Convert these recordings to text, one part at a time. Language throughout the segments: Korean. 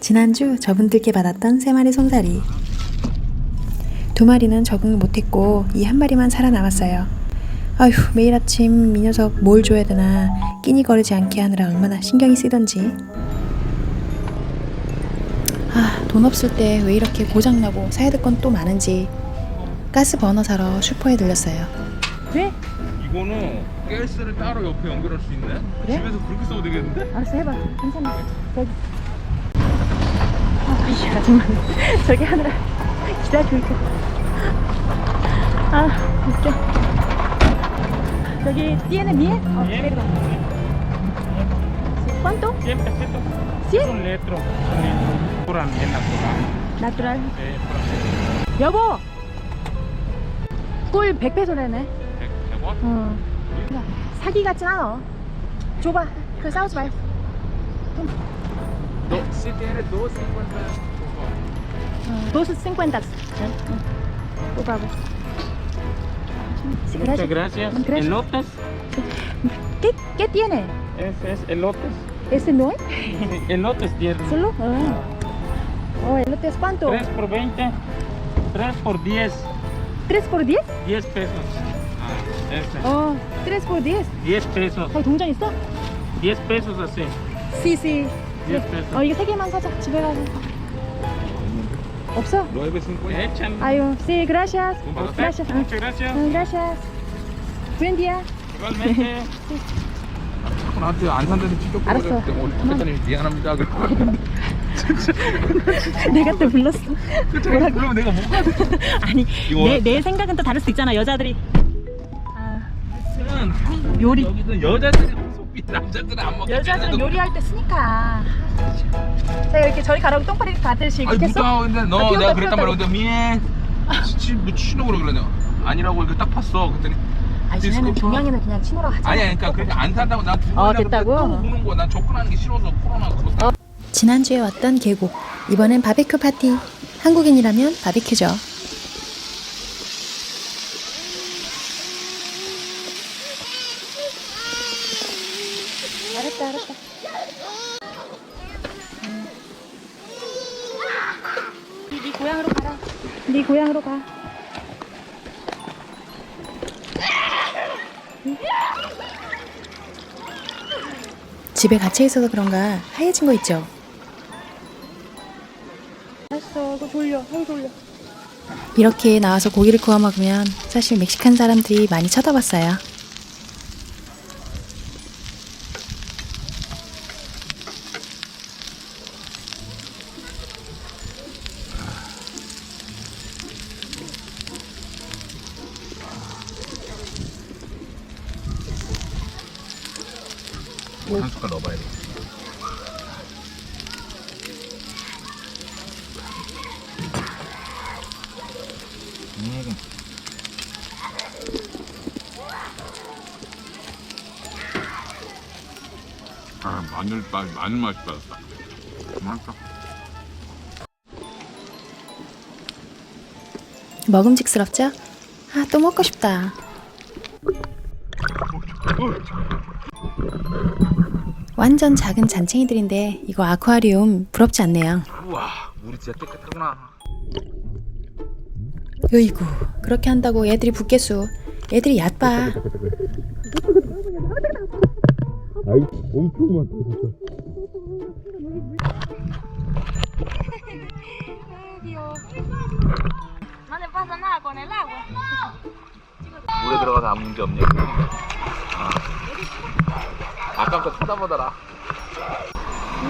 지난주 저분들께 받았던 세 마리 송사리. 두 마리는 적응을 못했고 이 한 마리만 살아남았어요. 아휴 매일 아침 이 녀석 뭘 줘야 되나 끼니 거르지 않게 하느라 얼마나 신경이 쓰이던지. 아 돈 없을 때 왜 이렇게 고장나고 사야 될 건 또 많은지 가스 버너 사러 슈퍼에 들렸어요. 왜? 이거는 가스를 따로 옆에 연결할 수 있네. 그래? 집에서 그렇게 써도 되겠는데? 알았어 해봐 괜찮아 저기 아 이씨 정말 저기 하느라 기다리니까 아 웃겨 저기 tiene miel? 어, perdón. ¿Cuánto? Siempre, siempre. ¿Sí? Un litro. Un litro. Pura miel natural. Natural Eh, miel. 여보 꿀 100페소라네 ¿Te- te gusta? 어. 사기 같진 않아 줘봐 그 싸우지 말고 Do- si tiene dos, cincuenta. dos cincuenta 또 봐봐 Muchas gracias. Gracias. Elotes. ¿Qué, ¿Qué tiene? Ese es elotes. ¿Ese no es? Elotes tiene. ¿Solo? Ah. Oh, ¿elote es cuánto? 3 por 20. 3 por 10. ¿Tres por diez? 10 pesos. Ah, este. 어, tres por diez. 10 pesos. 어, 동전 있어? 10 pesos así. Sí, sí. 10 pesos. 어, 이거 세 개만 사자. 집에 가서. 없어? 9.50. Echan. 아유, sí, gracias. Gracias. 응. Muchas gracias. 응, gracias. Buen día. Igualmente. 자꾸 나한테 안 산다는 지적 알았어. 오늘 택배사님 미안합니다. 그러고 내가 또 불렀어. 뭐라 그러면 내가 못 가. 아니, 내, 내 생각은 또 다를 수 있잖아, 여자들이. 아, 한국 요리. 여기는 여자들이 속비 남자들은 안 먹게. 여자들은 요리할 때 쓰니까. 제가 이렇게 저리 가라고 똥파리 받으시 아니? 무다 근데 너 아, 내가 피웠다, 그랬단 말이야. 근데 미에 뭐 치노 그러 그러냐. 아니라고 이렇게 딱 봤어. 그랬더니 아니, 쟤네는 두 명이는 그냥 친구라고 하잖아. 아니야, 그러니까 그렇게 안 산다고 난두 어, 됐다고? 또 보는 거야. 난 접근하는 게 싫어서 코로나 그거. 지난주에 왔던 계곡, 이번엔 바베큐 파티. 한국인이라면 바베큐죠. 알았다, 알았다. 네, 네 고향으로 가라. 네 고향으로 가. 집에 갇혀 있어서 그런가 하얘진 거 있죠. 알았어, 그거 돌려. 형 돌려. 이렇게 나와서 고기를 구워 먹으면 사실 멕시칸 사람들이 많이 쳐다봤어요. 한 숟갈 넣어봐야 돼. 음. 아 마늘 맛 마늘 맛이 받았다. 맛있다. 먹음직스럽죠? 아, 또 먹고 싶다. 완전 작은 잔챙이들인데 이거 아쿠아리움 부럽지 않네요. 우와 물이 진짜 깨끗하구나. 으이구 그렇게 한다고 애들이 붙겠수. 애들이 얕봐. 아이 엄청 많다 진짜. 물에 들어가서 아무 문제 없냐? 아. 아까부터 쳐다보더라.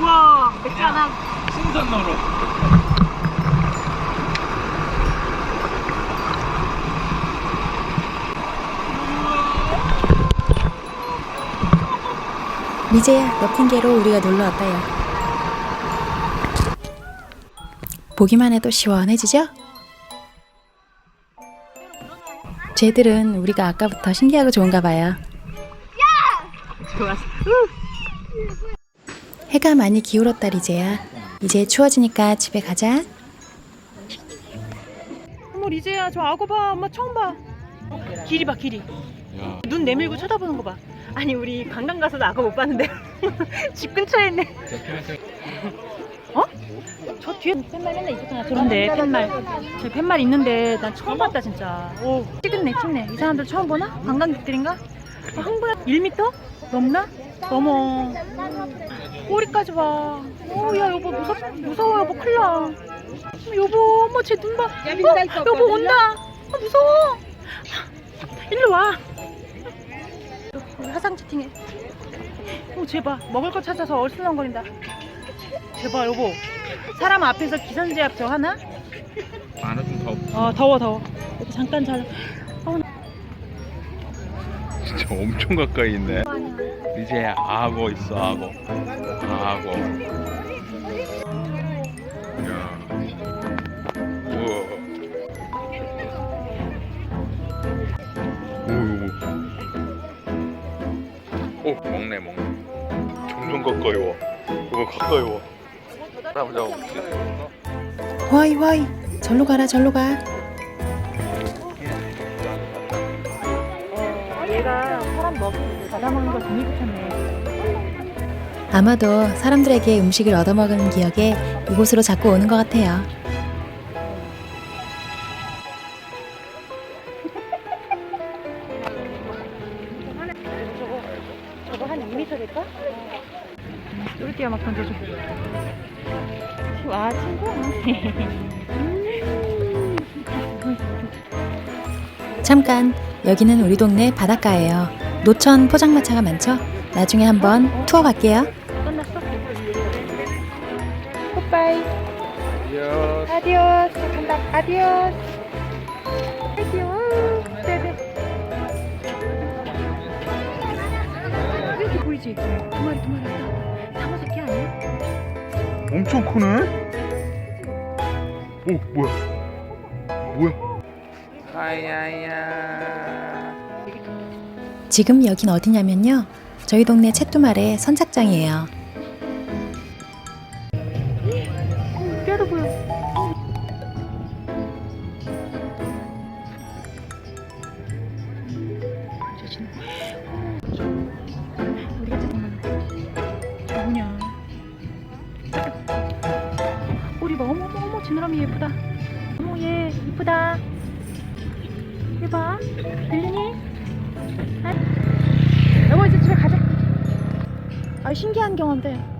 우와, 맥주 하나. 신선으로. 미제야 너 핑계로 우리가 놀러 왔다요. 보기만 해도 시원해지죠? 쟤들은 우리가 아까부터 신기하고 좋은가 봐요. 좋았어. 해가 많이 기울었다 리제야. 이제 추워지니까 집에 가자. 어머, 리제야, 저 악어 봐. 엄마 처음 봐. 길이 봐, 길이. 야. 눈 내밀고 쳐다보는 거 봐. 아니, 우리 관광 가서도 악어 못 봤는데. 집 근처에 있네. 어? 저 뒤에 팻말 맨날 있었잖아. 그런데 팻말. 저 팻말 있는데 난 처음 봤다 진짜. 오, 찍었네, 찍네. 이 사람들 처음 보나? 관광객들인가? 아, 한 번에 1m? 넘나? 넘어. 꼬리까지 봐. 오, 야, 여보, 무섭, 무서워, 여보, 큰일 나. 여보, 어머, 쟤눈 봐. 어, 여보, 온다. 아, 무서워. 일로 와. 우리 화상 채팅해. 오, 제발. 먹을 거 찾아서 얼큰렁거린다. 제발, 여보. 사람 앞에서 기선제압 저 하나? 안에 좀 더. 어, 더워, 더워. 이렇게 잠깐 잘. 어, 진짜 엄청 가까이 있네. 이제 악어 있어 악어. 악어. 야. 우와. 오, 오 먹네 먹네. 점점 가까이 와. 이거 가까이 와. 할아버지 하고 화이 화이 절로 가라 절로 가 사람 먹이 받아먹는 걸 재미 붙였네. 아마도 사람들에게 음식을 얻어먹은 기억에 이곳으로 자꾸 오는 것 같아요 저거, 저거 한 2m 될까? 쫄띠야 막 던져줘. 와, 친구? 잠깐 여기는 우리 동네 바닷가예요 노천 포장마차가 많죠? 나중에 한번 투어 갈게요 끝났어? 굿바이. 아디오스. 간다. 아디오스. 아디오스. 네네. 이렇게 보이지? 두 마리, 두 마리. 상어 새끼 아니야? 엄청 크네? 오 뭐야? 뭐야? 하야야. 지금 여긴 어디냐면요 저희 동네 채뚜말의 선착장이에요 예쁘다. 어머 얘 이쁘다. 얘 봐. 들리니? 아? 여보 이제 집에 가자. 아 신기한 경험인데